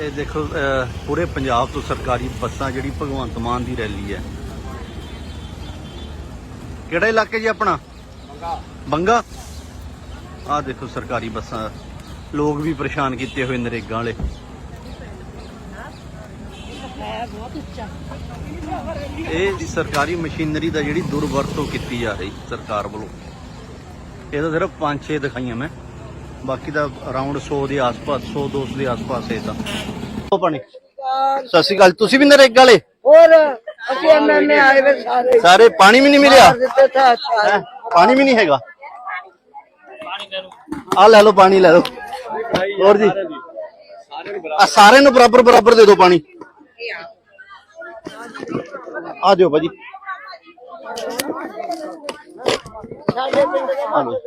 ਇਹ ਦੇਖੋ ਪੂਰੇ ਪੰਜਾਬ ਤੋਂ ਸਰਕਾਰੀ ਬੱਸਾਂ ਜਿਹੜੀ ਭਗਵੰਤ ਮਾਨ ਦੀ ਰੈਲੀ ਹੈ। ਕਿਹੜਾ ਇਲਾਕੇ ਜੀ ਆਪਣਾ? ਬੰਗਾ। ਆਹ ਦੇਖੋ ਸਰਕਾਰੀ ਬੱਸਾਂ। ਲੋਕ ਵੀ ਪਰੇਸ਼ਾਨ ਕੀਤੇ ਹੋਏ ਨਰੇਗਾ ਵਾਲੇ। ਇਹ ਸਰਕਾਰੀ ਮਸ਼ੀਨਰੀ ਦਾ ਜਿਹੜੀ ਦੁਰਵਰਤੋਂ ਕੀਤੀ ਜਾ ਰਹੀ ਸਰਕਾਰ ਵੱਲੋਂ। ਇਹ ਤਾਂ ਸਿਰਫ 5-6 ਦਿਖਾਈਆਂ ਮੈਂ। ਬਾਕੀ ਦਾ ਅਰਾਊਂਡ 100 ਦੇ ਆਸ-ਪਾਸ 100 200 ਦੇ ਆਸ-ਪਾਸ ਇਹ ਤਾਂ। ਉਹ ਪਾਣੀ ਸਤਿ ਸ਼੍ਰੀ ਅਕਾਲ। ਤੁਸੀਂ ਵੀ ਨਰੇਗਾ ਵਾਲੇ? ਹੋਰ ਅਸੀਂ ਐਮਐਮਏ ਆਏ ਵੇ ਸਾਰੇ। ਸਾਰੇ ਪਾਣੀ ਵੀ ਨਹੀਂ ਮਿਲਿਆ? ਹੈਂ? ਪਾਣੀ ਵੀ ਨਹੀਂ ਹੈਗਾ? ਆ ਲੈ ਲਓ ਪਾਣੀ ਲੈ ਲਓ। ਹੋਰ ਜੀ? ਆ ਸਾਰਿਆਂ ਨੂੰ ਬਰਾਬਰ ਬਰਾਬਰ ਦੇ ਦਿਓ ਪਾਣੀ। ਆ ਦਿਓ ਭਾਜੀ। ਲਓ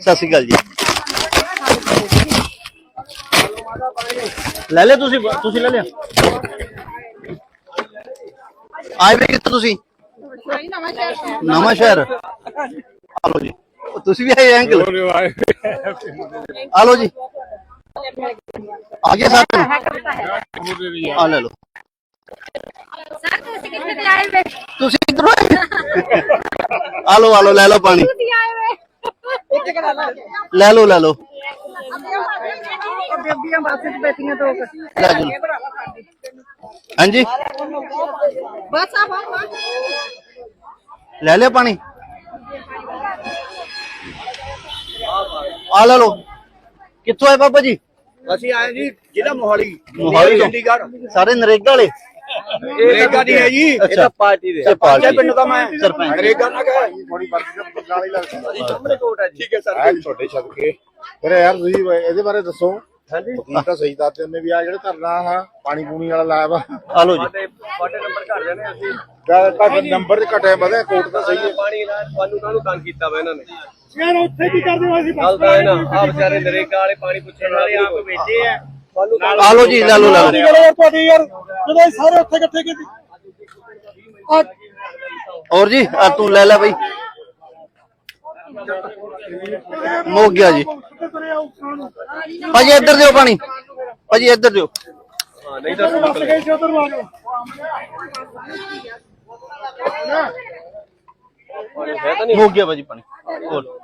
ਸਤਿ ਸ਼੍ਰੀ ਅਕਾਲ ਜੀ। ਲੈ ਲਿਆ ਤੁਸੀਂ ਤੁਸੀਂ ਲੈ ਲਿਆ? ਆਏ ਵੇ ਕਿੱਥੋਂ ਤੁਸੀਂ? ਨਵਾਂ ਸ਼ਹਿਰ। ਆ ਲਓ ਜੀ। ਉਹ ਤੁਸੀਂ ਵੀ ਆਏ ਅੰਕਲ? ਆ ਲਓ ਜੀ। ਆ ਗਿਆ ਸਾਰੇ ਆ ਲੈ ਲਓ। ਸਰ ਤੁਸੀਂ ਕਿੱਥੇ ਤੇ ਆਏ ਵੇ? ਤੁਸੀਂ ਕਿੱਧਰੋਂ ਆ ਲਓ ਆ ਲਓ ਲੈ ਲਓ ਪਾਣੀ ਤੁਸੀਂ ਆਏ ਵੇ ਲੈ ਲਓ ਲੈ ਲਓ ਬੀਬੀਆਂ ਬੱਸ ਚ ਬੈਠੀਆਂ ਦੋ ਕੁ। ਲੈ ਜਾਓ ਹਾਂਜੀ ਬਸ ਆ ਬਾਬਾ ਲੈ ਲਿਆ ਪਾਣੀ ਆ ਲੈ ਲਓ ਕਿੱਥੋਂ ਆਏ ਬਾਬਾ ਜੀ ਅਸੀਂ ਆਏ ਜੀ ਜ਼ਿਲ੍ਹਾ ਮੋਹਾਲੀ ਮੋਹਾਲੀ ਤੋਂ। ਚੰਡੀਗੜ੍ਹ। ਸਾਰੇ ਨਰੇਗਾ ਵਾਲੇ। ਨਰੇਗਾ ਦੀ ਹੈ ਜੀ। ਇਹ ਤਾਂ ਪਾਰਟੀ ਦੇ। ਪਾਰਟੀ। ਪਿੰਡ ਦਾ ਮੈਂ। ਸਰਪੰਚ। ਨਰੇਗਾ ਨਾ ਕਹੇ ਥੋੜੀ ਵਰਦੀ ਦਾ ਨਾਲ ਹੀ ਲੱਗਦਾ। ਅਸੀਂ ਸਾਹਮਣੇ ਕੋਟ ਹੈ ਠੀਕ ਹੈ ਸਰ। ਹੈ ਤੁਹਾਡੇ ਛਦਕੇ ਫਿਰ ਯਾਰ ਤੁਸੀਂ ਇਹਦੇ ਬਾਰੇ ਦੱਸੋ। ਹਾਂਜੀ। ਤਾਂ ਸਹੀ ਦੱਸਦੇ ਨੇ ਵੀ ਆ ਜਿਹੜੇ ਧਰਨਾ ਆ ਪਾਣੀ ਪੂਣੀ ਵਾਲਾ ਲਾਇਆ ਵਾ। ਆ ਲਓ ਜੀ। ਸਾਡੇ ਨੰਬਰ ਘੜ ਜਾਣੇ ਅਸੀਂ। ਘੱਟ ਨੰਬਰ ਤੇ ਘਟਿਆ ਵਧਿਆ ਕੋਰਟ ਤਾਂ ਸਹੀ ਹੈ। ਪਾਣੀ ਨਾਲ ਤੁਹਾਨੂੰ ਕਾਹਨੂੰ ਤੰਗ ਕੀਤਾ ਵਾ ਇਹਨਾਂ ਨੇ। ਯਾਰ ਉੱਥੇ ਕੀ ਕਰਦੇ ਹੋ ਅਸੀਂ? ਗੱਲ ਤਾਂ ਇਹ ਨਾ ਆ ਵਿਚਾਰੇ ਨਰੇਗਾ ਵਾਲੇ ਪਾਣੀ ਪੁੱਛਣ ਵਾਲੇ ਆਪ ਵੇਚੇ ਆ। ਆ ਲਓ ਜੀ ਲੈ ਲਓ ਲੈ ਲਓ ਯਾਰ ਤੁਹਾਡੀ ਯਾਰ ਜਦੋਂ ਸਾਰੇ ਉੱਥੇ ਇਕੱਠੇ ਕੀਤੀ। ਹੋਰ ਜੀ ਆ ਤੂੰ ਲੈ ਲੈ ਬਈ ਮੁੱਕ ਗਿਆ ਜੀ ਭਾਜੀ ਇੱਧਰ ਦਿਓ ਪਾਣੀ ਭਾਜੀ ਇੱਧਰ ਦਿਓ ਹਾਂ ਨਹੀਂ ਤਾਂ ਮੁੱਕ ਗਿਆ ਭਾਜੀ ਪਾਣੀ ਹੋਰ